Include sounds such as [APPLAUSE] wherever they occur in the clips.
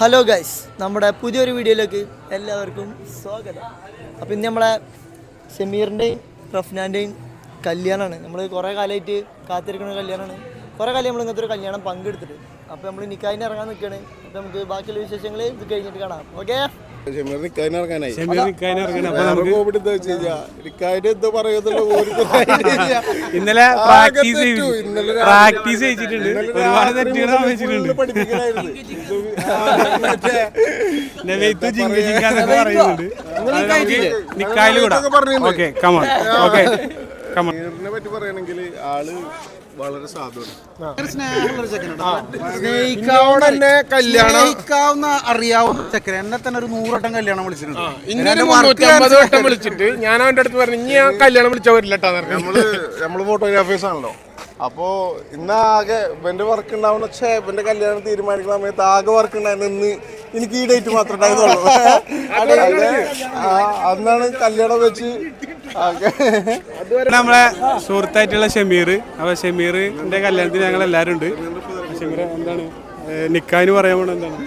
Hello guys നമ്മുടെ പുതിയൊരു വീഡിയോയിലേക്ക് എല്ലാവർക്കും സ്വാഗതം. അപ്പോൾ ഇന്ന് നമ്മളെ ഷമീറിന്റെയും റഫ്നാന്റെയും കല്യാണമാണ് നമ്മൾ കുറേ കാലമായിട്ട് കാത്തിരിക്കുന്ന കല്യാണമാണ് കുറേ കാലം നമ്മൾ ഇങ്ങനത്തെ ഒരു കല്യാണം പങ്കെടുത്തിട്ട് അപ്പോൾ നമ്മൾ നിക്കായിന് ഇറങ്ങാൻ നിൽക്കുകയാണ് അപ്പോൾ നമുക്ക് ബാക്കിയുള്ള വിശേഷങ്ങൾ ഇത് കഴിഞ്ഞിട്ട് കാണാം. ഓക്കെ എന്താ വെച്ച് കഴിഞ്ഞാ, നിക്കായിന് [LAUGHS] [LAUGHS] എന്താ പറയുന്നുള്ള ഇന്നലെ പ്രാക്ടീസ്. ഇന്നലെ പ്രാക്ടീസ് ചെയ്തിട്ടുണ്ട് ഒരുപാട് തെറ്റുകൾ ജിങ്ക ജിങ്ക എന്നൊക്കെ പറയുന്നുണ്ട്. പറഞ്ഞിട്ടുണ്ട്. ഓക്കെ കമോൺ ഓക്കെ കമോൺ പറ്റി പറയുകയാണെങ്കിൽ ആൾ വളരെ സ്നേഹിക്കാവുന്ന തന്നെ കല്യാണം. സ്നേഹിക്കാവുന്ന അറിയാവുന്ന ചെക്കൻ എന്നെ തന്നെ ഒരു നൂറട്ടം കല്യാണം വിളിച്ചിട്ടുണ്ട്. വട്ടം വിളിച്ചിട്ട് ഞാൻ അവന്റെ അടുത്ത് പറഞ്ഞു ഇനി ഞാൻ കല്യാണം വിളിച്ച വരില്ലട്ടാ നമ്മൾ നമ്മൾ ഫോട്ടോഗ്രാഫേഴ്സ് ആണല്ലോ. അപ്പോ ഇന്ന് ആകെ ഇവന്റെ വർക്ക് ഉണ്ടാവുന്ന പക്ഷേ ഇവന്റെ കല്യാണം തീരുമാനിക്കുന്ന സമയത്ത് ആകെ വർക്ക് ഉണ്ടായിരുന്നു ഇന്ന് എനിക്ക് ഈ ഡേറ്റ് മാത്രമേ ഉണ്ടായിരുന്നുള്ളൂ. അന്നാണ് കല്യാണം വെച്ച് നമ്മളെ സുഹൃത്തായിട്ടുള്ള ഷമീർ. അപ്പൊ ഷമീറിന്റെ കല്യാണത്തിന് ഞങ്ങൾ എല്ലാരും ഉണ്ട് ഷമീർ എന്താണ് നിക്കാന് പറയാൻ പോണ എന്താണ്?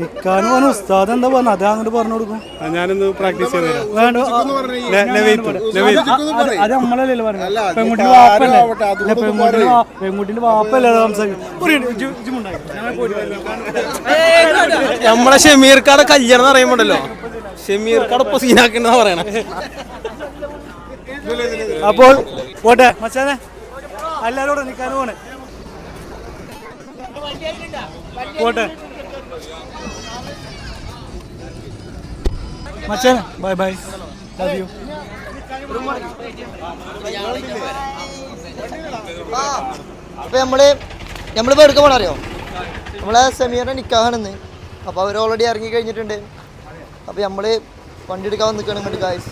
നിക്കാനും പറഞ്ഞു ഉസ്താദ് എന്താ പറഞ്ഞു? അത് അങ്ങോട്ട് പറഞ്ഞു കൊടുക്കും. ഞാനൊന്ന് പ്രാക്ടീസ് ചെയ്ത് അത് നമ്മളല്ലല്ലോ പറഞ്ഞു. വാപ്പല്ലേ? പെൺകുട്ടിന്റെ പെൺകുട്ടിന്റെ വാപ്പല്ലേ സംസാരിക്കും. നമ്മളെ ഷമീർക്കാടെ കല്യാണം എന്ന് പറയുമ്പോണ്ടല്ലോ. ഷമീർക്കാടെ ഇപ്പൊ സീനാക്കുന്ന പറയണേ. അപ്പോൾ പോട്ടെ. മച്ചാനെ എല്ലാരോടും നിൽക്കാനും പോണേ പോട്ടെ. മച്ചാനെ ബൈ ബൈ ലവ് യു അപ്പൊ നമ്മൾ നമ്മളിപ്പോ എടുക്കാൻ പോണ അറിയോ? നമ്മളെ സെമീറിന്റെ നിക്കാഹാണെന്ന് അപ്പൊ അവർ ഓൾറെഡി ഇറങ്ങി കഴിഞ്ഞിട്ടുണ്ട്. അപ്പൊ നമ്മൾ വണ്ടി എടുക്കാൻ നിൽക്കണം ഇങ്ങോട്ട് ഗായ്സ്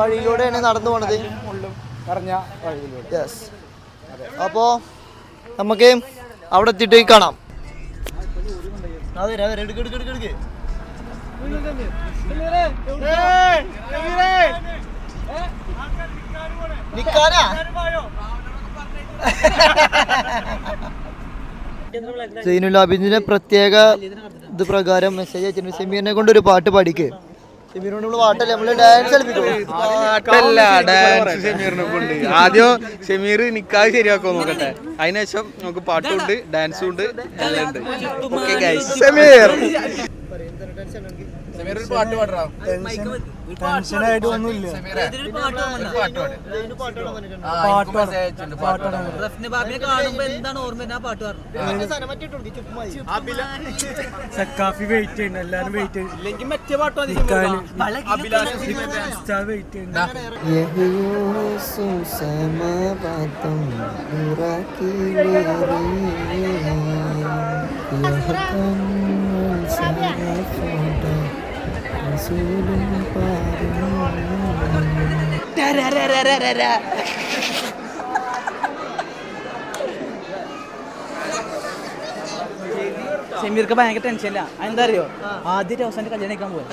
വഴിയിലൂടെയാണ് നടന്നു പോണത്. യെസ് അപ്പോൾ നമുക്ക് അവിടെ എത്തിയിട്ട് കാണാം. അതെ അതെ എടുക്ക് എടുക്ക് എടുക്ക് എടുക്ക്. നിക്കാനാ? സൈനുൽ അബിദിന്റെ പ്രത്യേക ഇത് പ്രകാരം മെസ്സേജ് അയച്ചിട്ടുണ്ട്. സെമീറിനെ കൊണ്ട് ഒരു പാട്ട് പാടിക്ക്. സെമീറിനോട് നമ്മൾ പാട്ടല്ലേ നമ്മൾ ഡാൻസ് പാട്ടല്ല ഡാൻസ് ഷമീറിനെ കൊണ്ട് ആദ്യം ഷെമീർ നിക്കാതെ ശരിയാക്കോ നോക്കട്ടെ. അതിനുശേഷം നമുക്ക് പാട്ടുണ്ട് ഡാൻസും ഉണ്ട് എല്ലാം ഉണ്ട്. ഓക്കെ ടെൻഷനായിട്ട് ഒന്നുമില്ല. സക്കാഫി വെയിറ്റ് ചെയ്യുന്നു എല്ലാരും വെയിറ്റ് മറ്റേ ഉസ്താദ് വെയിറ്റ് ചെയ്യുന്നു [LAUGHS] ഷമീർക്ക് ഭയങ്കര ടെൻഷനില്ല എന്താ അറിയോ? ആദ്യത്തെ അവസാനം കല്യാണം കഴിക്കാൻ പോയി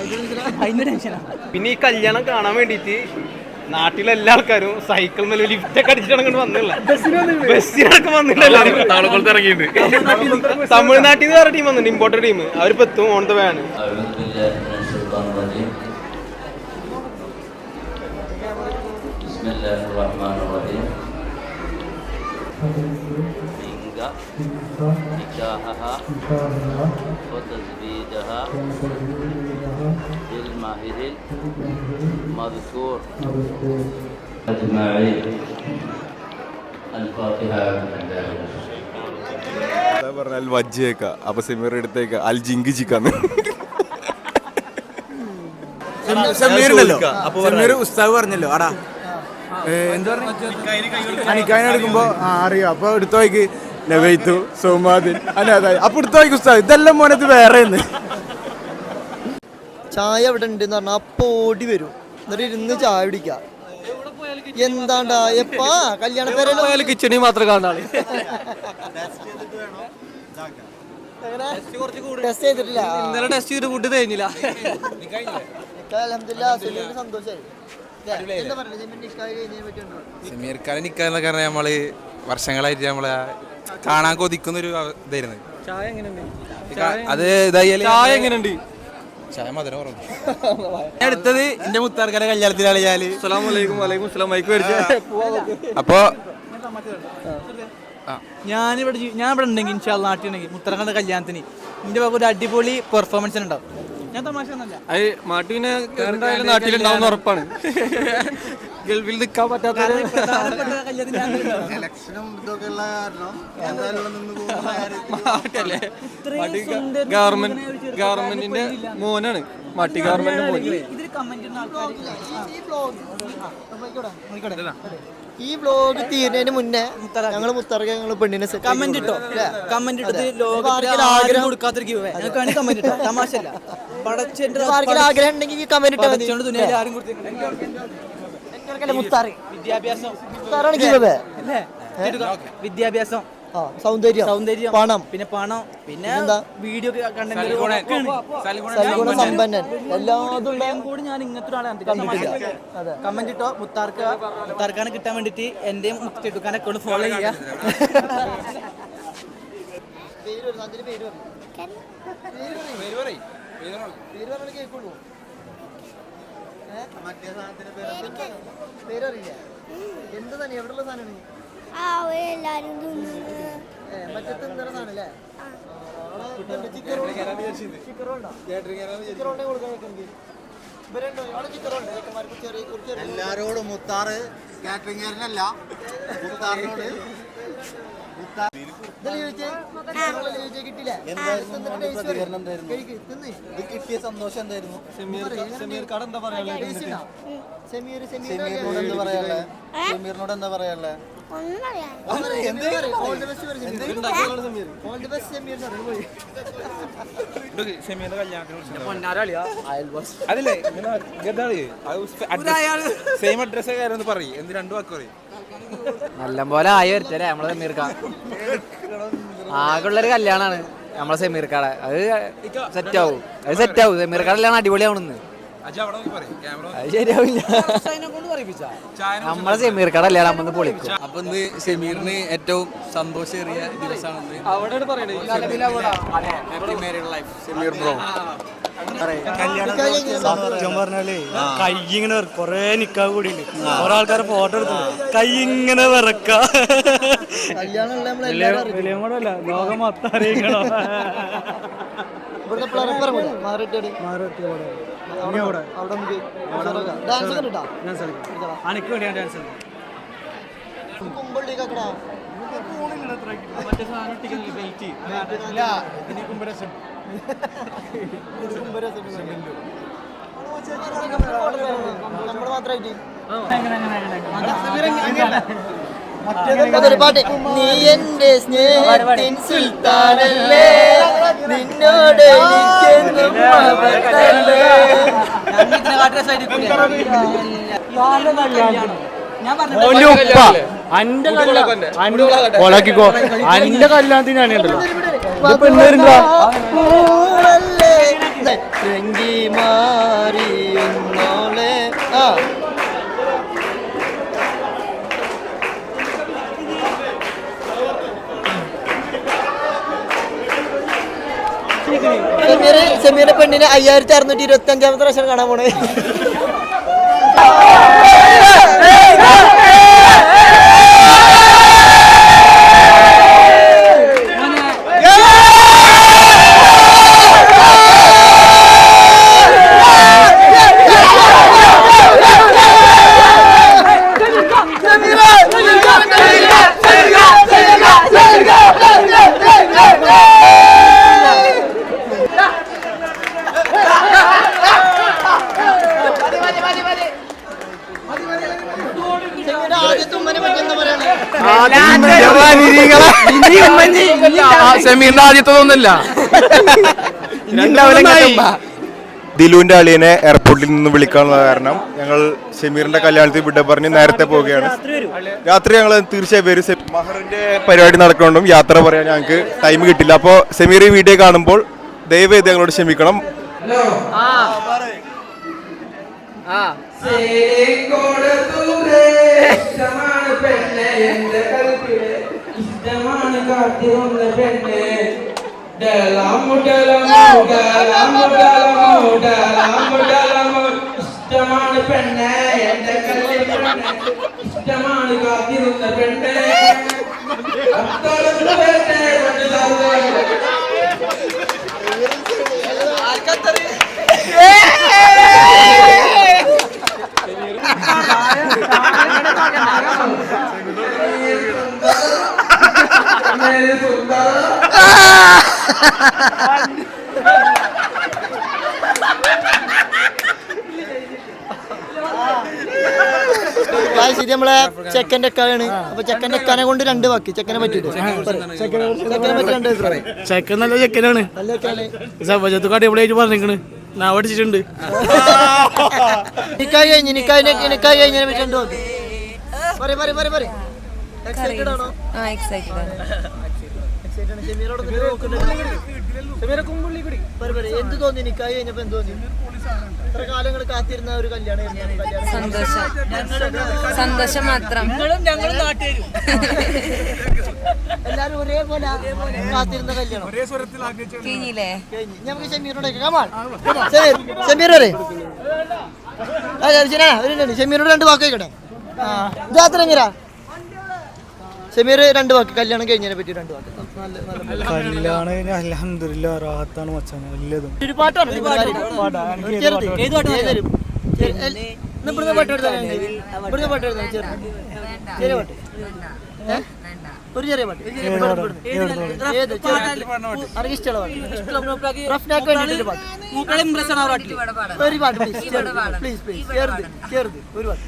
അതിന്റെ ടെൻഷനാണ് പിന്നെ ഈ കല്യാണം കാണാൻ വേണ്ടിയിട്ട് നാട്ടിലെ എല്ലാ ആൾക്കാരും സൈക്കിൾ മേലെ ലിഫ്റ്റ് ഒക്കെ അടിച്ചിട്ട് വന്നില്ല ബസ്സിനടക്കം വന്നില്ല തമിഴ്നാട്ടിൽ നിന്ന് വേറെ ടീം വന്നിട്ടുണ്ട് ഇമ്പോർട്ടഡ് ടീം അവരിപ്പോ എത്തും ഓൺ ദ വേ ആണ് أعوذ بالله من الشيطان الرجيم بسم الله الرحمن الرحيم إنك نكاحها وتزويجها بالمهر المذكور أجمعين الفاتحة എന്താ പറഞ്ഞാൽ വജ്ജേക്ക അപ്പൊ സെമീർ എടുത്തേക്ക അൽ ജിങ്കി ചിക്കാന്ന് സമീറുണ്ടല്ലോ സമീർ ഉസ്താവ് പറഞ്ഞല്ലോ ആടാ. എന്താ പറഞ്ഞു? എടുക്കുമ്പോ ആ അറിയാം. അപ്പൊ എടുത്തു നോക്ക് നവൈത്തു സോമാദിൻ അനാഥായി അപ്പൊ എടുത്തു ഉസ്താവ് ഉസ്താദ്. ഇതെല്ലാം മോനത് വേറെ ചായ ഇവിടെ ഉണ്ട് എന്ന് പറഞ്ഞാൽ അപ്പൊ ഓടി വരും. എന്നിട്ട് ഇരുന്ന് ചായ പിടിക്ക എന്താണ്ടാ? എപ്പാ? കല്യാണ പേരല്ലോ കിച്ചണിൽ മാത്രം കാണാൾ ടെസ്റ്റ് ചെയ്തിട്ടില്ല. ഇന്നലെ ടെസ്റ്റ് ചെയ്ത് ഫുഡ് തേഞ്ഞില്ല പറഞ്ഞാൽ നമ്മൾ വർഷങ്ങളായിട്ട് നമ്മളെ കാണാൻ കൊതിക്കുന്ന ഒരു ഇതായിരുന്നു. അത് ഇതായാലും ചായ എങ്ങനെയുണ്ട്? ചായ മധുരം അടുത്തത് എന്റെ മുത്താർക്കാരെ കല്യാണത്തിലാണ് ഞാൻ അപ്പൊ ഞാനിവിടെ ഞാൻ ഇവിടെ ഉണ്ടെങ്കിൽ നാട്ടിൽ ഉണ്ടെങ്കിൽ മുത്തരങ്ങളുടെ കല്യാണത്തിന്. എന്റെ ഒരു അടിപൊളി പെർഫോമൻസ് ഉണ്ടാവും. അത് എന്തായാലും നാട്ടിലുണ്ടാവുന്ന ഉറപ്പാണ്. ഗൾഫിൽ നിൽക്കാൻ പറ്റാത്ത ഗവൺമെന്റ് ഗവൺമെന്റിന്റെ. മോനാണ്. മാട്ടി ഗവൺമെന്റ് മോൻ. ഈ വ്ലോഗ് തീരുന്നതിന് മുന്നേ ഞങ്ങൾ മുത്തറക്ക ഞങ്ങൾ പെണ്ണിനെ കമന്റ് ഇട്ടോ? കമന്റ് ഇട്ടത്. ലോകത്തിൽ ആഗ്രഹം കൊടുക്കാത്തൊരു കമന്റ് ഇട്ടോ? തമാശല്ല പടച്ചെന്റെ ആഗ്രഹം ഉണ്ടെങ്കിൽ കമന്റ് ആരും കൊടുത്തിട്ടില്ല. വിദ്യാഭ്യാസം. വിദ്യാഭ്യാസം. ആ സൗന്ദര്യം. സൗന്ദര്യം. പണം. പിന്നെ പണം. പിന്നെ എന്താ വീഡിയോ കണ്ടന്റ് സൽഗുണ സമ്പന്നൻ. എല്ലാതും എല്ലാം കൂടി ഞാൻ ഇങ്ങനത്തെ ഒരാളെ. കമന്റ് ഇട്ടോ? മുത്താർക്ക് മുത്താർക്കാനെ കിട്ടാൻ വേണ്ടിട്ട് എന്റെയും മുത്തെടുക്കാൻ അക്കൗണ്ട് ഫോളോ ചെയ്യാ പേര് പറ, അതിന്റെ പേര്? പറ. പേര് പറയ്. പേര് പറഞ്ഞാലേ കേൾക്കുള്ളൂ. ഏ? മറ്റേ സാധനത്തിന്റെ പേര് എന്താ? പേര് അറിയില്ല എന്ത് തന്നെ എവിടെയുള്ള സാധനമാണ്? എല്ലാരും എല്ലാരോടും മുത്താറ് കാറ്ററിംഗുകാരനല്ല. മുത്താറിനോട്. ഇത് കിട്ടിയ സന്തോഷം എന്തായിരുന്നു? സമീർ കട എന്താ പറയാ സമീർ സമീർ എന്താ പറയാനുള്ളത്? സമീറിനോട് എന്താ പറയാനുള്ളത്? ഒന്നും പറയാൻ സമീർ സമീർ. അതില്ലേ സെയിം അഡ്രസ് കാര്യം പറയും. എന്ത് രണ്ടു വാക്ക് പറയും. നല്ലപോലെ ആയി വരട്ടെ നമ്മളെ സെമീർക്ക. ആകെയുള്ളൊരു കല്യാണാണ് നമ്മളെ സെമീർക്കാടെ. അത് സെറ്റ് ആവും. അത് സെറ്റ് ആവും. സെമീർക്കാടെ കല്യാണം അടിപൊളിയാവണെന്ന്. അത് ശരിയാവില്ല. നമ്മളെ സെമീർ കടല്ലേ നമ്മന്ന് പൊളിക്കും. അപ്പൊ ഇന്ന് സെമീറിന് ഏറ്റവും സന്തോഷേറിയ ദിവസമാണ് അവിടെ. പറയണേ ഷമീർ ബ്രോ. സത്യം പറഞ്ഞാലേ കൈ ഇങ്ങനെ കൊറേ നിക്കാൻ കൂടി കുറെ ആൾക്കാർ ഫോട്ടോ എടുത്തു. കൈ ഇങ്ങനെ വിറക്ക. ലോകം മൊത്തം അറിയിക്കണം? ഇവിടുത്തെ പിള്ളേരെ അവിടെ നമുക്ക് ഡാൻസ് ഡാൻസ് കളിക്കാം. അനക്ക് വേണ്ടി ഡാൻസ് കളിക്കാം കുമ്പള്ളി കക്കടാ മറ്റേ സാധനം ഇട്ടിക്കുന്നില്ല ബെൽറ്റ് ഇതിന് കുമ്പരസം നമ്മൾ മാത്രമായിട്ട്. പാട്ട്. നീ എന്റെ സ്നേഹത്തിൻ സുൽത്താനല്ലേ? നിന്നോട് എനിക്കെന്നും അന്റെ കല്യാണം. കൊളാക്കിക്കോ. അന്റെ കല്യാണത്തിനാണ് പെണ്ണേരുണ്ടോ മാറിയുന്നോളെ. ആ. സമീർ സെമീറിന്റെ പെണ്ണിന് അയ്യായിരത്തി അറുന്നൂറ്റി ഇരുപത്തി അഞ്ചാമത്തെ പ്രാവശ്യം കാണാൻ പോണേ സമീറിന്റെ ആദ്യത്തെ ഉമ്മനെ പറ്റി എന്താ പറയണേ ഷമീറിന്റെ ആദ്യത്തതൊന്നുമില്ല ദിലുവിന്റെ അളിയനെ എയർപോർട്ടിൽ നിന്ന് വിളിക്കാനുള്ള കാരണം ഞങ്ങൾ ഷമീറിന്റെ കല്യാണത്തിൽ വിട പറഞ്ഞ് നേരത്തെ പോവുകയാണ്. രാത്രി ഞങ്ങൾ തീർച്ചയായും വരും. മഹറിന്റെ പരിപാടി നടക്കുന്നുണ്ടും. യാത്ര പറയാൻ ഞങ്ങൾക്ക് ടൈം കിട്ടില്ല. അപ്പോൾ സെമീർ ഈ വീഡിയോ കാണുമ്പോൾ ദയവേത് ഞങ്ങളോട് ക്ഷമിക്കണം. ഇഷ്ടമാണ് കാത്തിരുന്ന പെണ്ണ് ഇഷ്ടമാണ് പെണ്ണെ എന്റെ കല്ല് പെണ്ണെ ഇഷ്ടമാണ് കാത്തിരുന്ന പെണ്ണെ അത്തരത്തിൽ വരട്ടെ കൊണ്ട് സർവ ഗായ്സ്, ഇത് നമ്മളെ ചെക്കന്റെ അക്കാണ് അപ്പൊ ചെക്കന്റെ കനെ കൊണ്ട് രണ്ട് വാക്ക്. ചെക്കനെ പറ്റിട്ട് ചെക്കനെ പറ്റി രണ്ട് അഭിപ്രായം. ചെക്കൻ നല്ല ചെക്കനാണ്. സഭജത്തൊക്കെ അടിപൊളിയായിട്ട് പറഞ്ഞിരിക്കണ്. ഞാൻ പഠിച്ചിട്ടുണ്ട് നിക്കായി കഴിഞ്ഞ് നിക്കായി നിക്കായി കഴിഞ്ഞതിനെ പറ്റി രണ്ട് വാക്ക്. പറ പറ പറ പറ എക്സൈറ്റഡ് ആണോ? ആ എക്സൈറ്റഡ് ആണ് എക്സൈറ്റഡ് ആണ് ഷെമീറോട് ഇങ്ങനെ നോക്കുന്നുണ്ട് പറ പറ എന്ത് തോന്നി? നിക്കായി കഴിഞ്ഞപ്പോ എന്ത് തോന്നി? ഇത്ര കാലങ്ങൾ കാത്തിരുന്ന ഒരു കല്യാണം സന്തോഷം. സന്തോഷം മാത്രം. എല്ലാരും ഒരേപോലെ കാത്തിരുന്ന കല്യാണം. കഴിഞ്ഞില്ലേ കഴിഞ്ഞ്. ഇനി നമുക്ക് ഷമീറിനോട് കമാൺ ഷമീർ വരെ. ഷമീറിനോട് രണ്ട് വാക്ക് കേട്ടെ ജാത്ര എങ്ങനെയാ? ഷമീർ രണ്ട് വാക്ക് കല്യാണം കഴിഞ്ഞതിനെ പറ്റി രണ്ട് വാക്ക്. നല്ല നല്ല കല്യാണം അലഹമില്ല റാഹത്താണ് ഒരു ഏത് ഇവിടുന്ന് പാട്ട് എടുത്താൽ ഇവിടുന്ന് പാട്ട് എടുത്താൽ ചെറുത്. ചെറിയ പാട്ട്. ഏ? ഒരു ചെറിയ പാട്ട്. ഏത് എനിക്ക് ഇഷ്ടമുള്ള പാട്ട്. റഫ്നാക്ക് വേണ്ടിയിട്ട് പാട്ട്. ഒരു പാട്ട് പ്ലീസ് പ്ലീസ് പ്ലീസ് ചെറുത്. ചെറുത്. ഒരു പാട്ട്.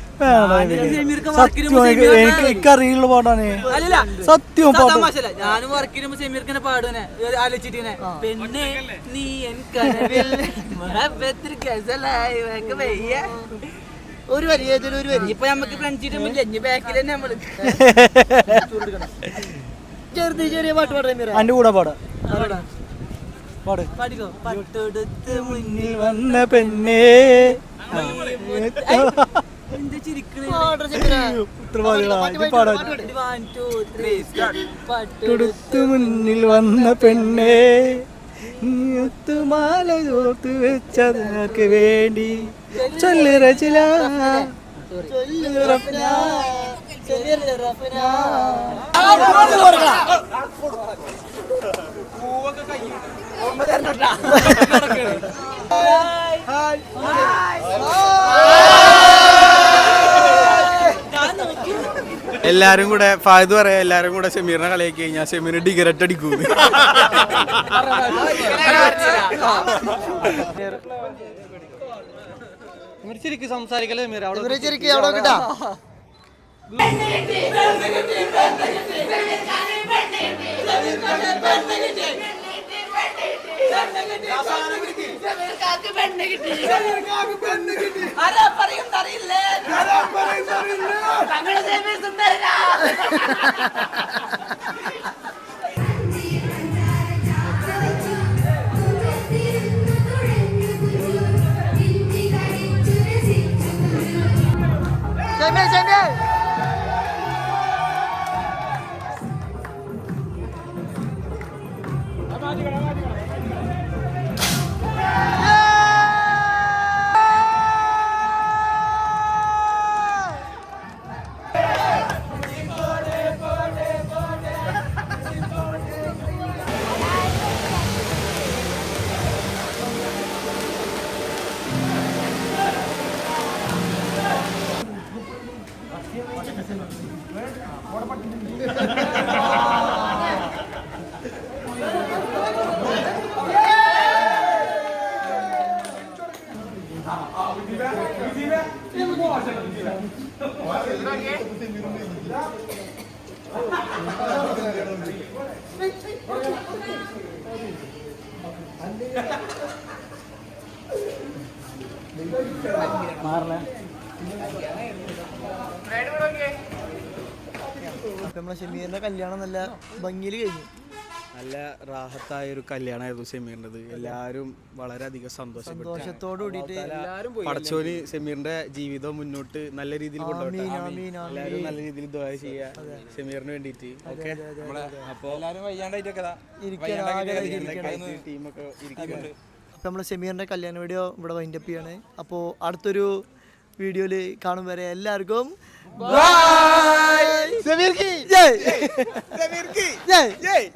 എനിക്ക് എനിക്കറിയുള്ള പാട്ടാണ് സത്യവും പാട്ട് ഞാനും വർക്ക് ചെയ്യുമ്പോ സെമീർക്കനെ പാടുവനെ. ആലോചിച്ചിട്ടിനെ. പെണ്ണെ നീ. ഒരു വരി ഏതൊരു ഒരു വരി. ഇപ്പൊ നമുക്ക് ഫ്രണ്ട്ഷിപ്പ് ഇല്ല ഇനി ബാക്കിൽ തന്നെ നമ്മൾ. ചെറുത് ചെറിയ പാട്ട് പാടാൻ എന്റെ കൂടെ പാടാ. പാടിക്കോ? പട്ടെടുത്ത് മുന്നിൽ വന്ന പെണ്ണേ. എന്ത് ചിരിക്കണേ? പാടാ ഷമീറ. ഉത്തരവാദികളാ. പാട്ട് ഇത് പാടി, പാടാൻ പാട്ട് പാടി. വൺ ടു ത്രീ പട്ട് തൊടുത്തു മുന്നിൽ വന്ന പെണ്ണേ നീത്തുമാല ചോർത്ത് വെച്ചതർക്ക് വേണ്ടി ചൊല്ലു റച്ചില ഹായ് റഫ്ന, ചെറിയ റഫ്ന. എല്ലാരും കൂടെ ഫായത് പറയാ എല്ലാരും കൂടെ ഷെമീറിനെ കളിയാക്കി കഴിഞ്ഞാൽ ഷെമീർ ഡിഗരറ്റ് അടിക്കൂ ശരിക്കും സംസാരിക്കല്ലേ അവിടെ ഇവരെ ശരിക്കും അവിടെ കിട്ടാ. ഷമീർ അപ്പൊ നമ്മളെ ഷമീറിന്റെ കല്യാണം നല്ല ഭംഗിയിൽ കഴിഞ്ഞു. നല്ല റാഹത്തായ ഒരു കല്യാണമായിരുന്നു ഷെമീറിന്റെത് എല്ലാവരും വളരെയധികം സന്തോഷപ്പെട്ടു എല്ലാവരും പടച്ചോലി പടച്ചോന് സെമീറിന്റെ ജീവിതം മുന്നോട്ട് നല്ല രീതിയിൽ കൊണ്ടുപോകും ആമീൻ, ആമീൻ, ആമീൻ. എല്ലാവരും നല്ല രീതിയിൽ ദ്വാ ചെയ്യുക സെമീറിന് വേണ്ടിയിട്ട്. ഓക്കെ? അപ്പോൾ എല്ലാവരും വയ്യാണ്ടായിട്ടൊക്കെ ടീമൊക്കെ ഇരിക്കുന്നുണ്ട്. അപ്പോൾ നമ്മൾ കല്യാണ വീഡിയോ ഇവിടെ വൈൻഡപ്പ് ചെയ്യാണ്. അപ്പോൾ അടുത്തൊരു വീഡിയോയിൽ കാണും വരെ എല്ലാവർക്കും ബൈ സമീർ കി ജയ് സമീർ കി ജയ് ജയ്